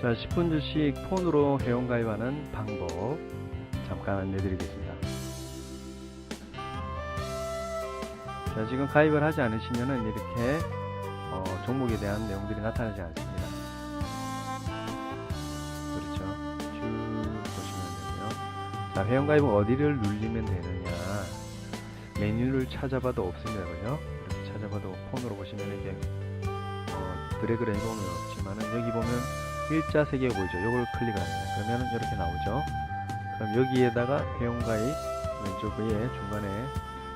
자, 10분 주식 폰으로 회원 가입하는 방법 잠깐 안내드리겠습니다. 자, 지금 가입을 하지 않으시면은 이렇게 어, 종목에 대한 내용들이 나타나지 않습니다. 그렇죠. 쭉 보시면 되고요. 자, 회원 가입은 어디를 누르면 되느냐? 메뉴를 찾아봐도 없습니다. 그죠? 이렇게 찾아봐도 폰으로 보시면 이게 어, 드래그를 해보면 없지만은 여기 보면 일자 세 개가 보이죠. 요걸 클릭을 합니다. 그러면 이렇게 나오죠. 그럼 여기에다가 회원 가입 왼쪽 위에 중간에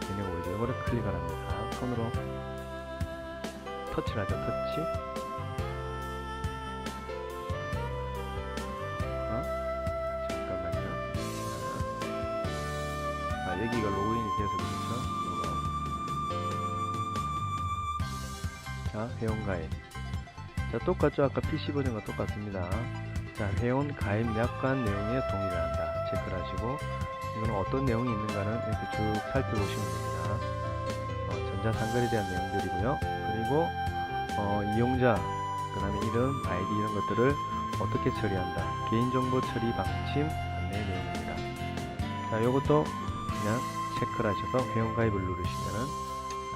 메뉴가 보이죠. 요거를 클릭을 합니다. 손으로 터치를 하죠. 터치. 어? 잠깐만요. 자. 아, 여기가 로그인이 돼서 그렇죠. 요거. 자, 회원 가입. 자, 똑같죠? 아까 PC 버전과 똑같습니다. 자, 회원 가입 약관 내용에 동의를 한다. 체크를 하시고, 이거는 어떤 내용이 있는가는 이렇게 쭉 살펴보시면 됩니다. 어, 전자상거래에 대한 내용들이고요. 그리고, 어, 이용자, 그 다음에 이름, 아이디 이런 것들을 어떻게 처리한다. 개인정보 처리 방침 안내 내용입니다. 자, 요것도 그냥 체크를 하셔서 회원 가입을 누르시면은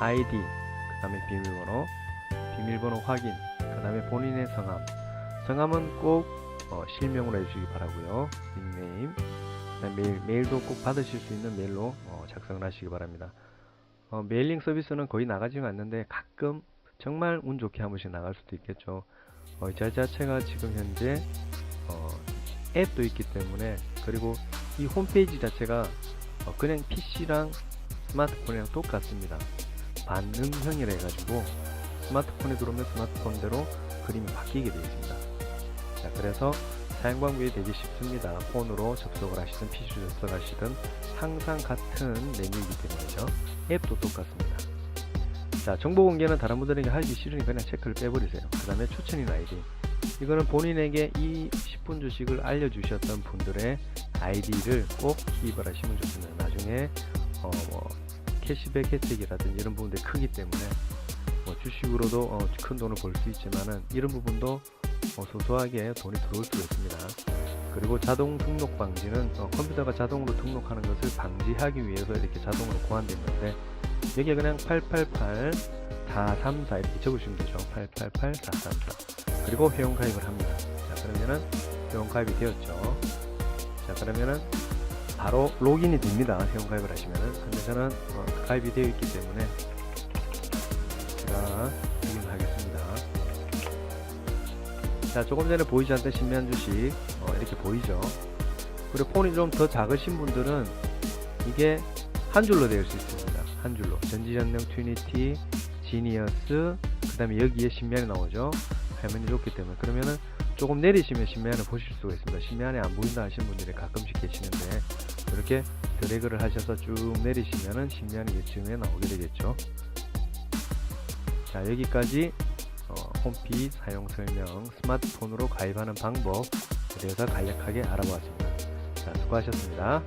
아이디, 그 다음에 비밀번호, 비밀번호 확인, 그 다음에 본인의 성함. 성함은 꼭 어, 실명으로 해주시기 바라고요. 닉네임. 메일, 메일도 꼭 받으실 수 있는 메일로 어, 작성을 하시기 바랍니다. 어, 메일링 서비스는 거의 나가지는 않는데 가끔 정말 운 좋게 한 번씩 나갈 수도 있겠죠. 어, 이 자체가 지금 현재 어, 앱도 있기 때문에 그리고 이 홈페이지 자체가 어, 그냥 PC랑 스마트폰이랑 똑같습니다. 반응형이라 해가지고 스마트폰에 들어오면 스마트폰대로 그림이 바뀌게 되어 있습니다. 자, 그래서 사용 방법이 되게 쉽습니다. 폰으로 접속을 하시든 PC로 접속하시든 항상 같은 메뉴이기 때문이죠. 앱도 똑같습니다. 자, 정보 공개는 다른 분들에게 하기 싫으니까 그냥 체크를 빼버리세요. 그 다음에 추천인 아이디. 이거는 본인에게 이 10분 주식을 알려주셨던 분들의 아이디를 꼭 기입을 하시면 좋습니다. 나중에 어, 뭐 캐시백 혜택이라든지 이런 부분들이 크기 때문에 뭐 주식으로도 어, 큰 돈을 벌 수 있지만은 이런 부분도 어, 소소하게 돈이 들어올 수가 있습니다. 그리고 자동 등록 방지는 어, 컴퓨터가 자동으로 등록하는 것을 방지하기 위해서 이렇게 자동으로 고안됐는데 여기에 그냥 888 434 이렇게 적으시면 되죠. 888 434 그리고 회원 가입을 합니다. 자 그러면은 회원 가입이 되었죠. 자 그러면은 바로 로그인이 됩니다. 회원 가입을 하시면은 근데 저는 어, 가입이 되어 있기 때문에 제가 이용하겠습니다. 자, 조금 전에 보이지 않던 신면 주식 어, 이렇게 보이죠. 그리고 폰이 좀 더 작으신 분들은 이게 한 줄로 되어 수 있습니다. 한 줄로 전지전능 튜니티, 지니어스, 그 다음에 여기에 신면이 나오죠. 화면이 좋기 때문에 그러면은 조금 내리시면 신면을 보실 수가 있습니다. 신면이 안 보인다 하시는 분들이 가끔씩 계시는데 이렇게 드래그를 하셔서 쭉 내리시면은 신면이 이쯤에 나오게 되겠죠. 자 여기까지 어, 홈피 사용 설명 스마트폰으로 가입하는 방법에 대해서 간략하게 알아보았습니다. 자 수고하셨습니다.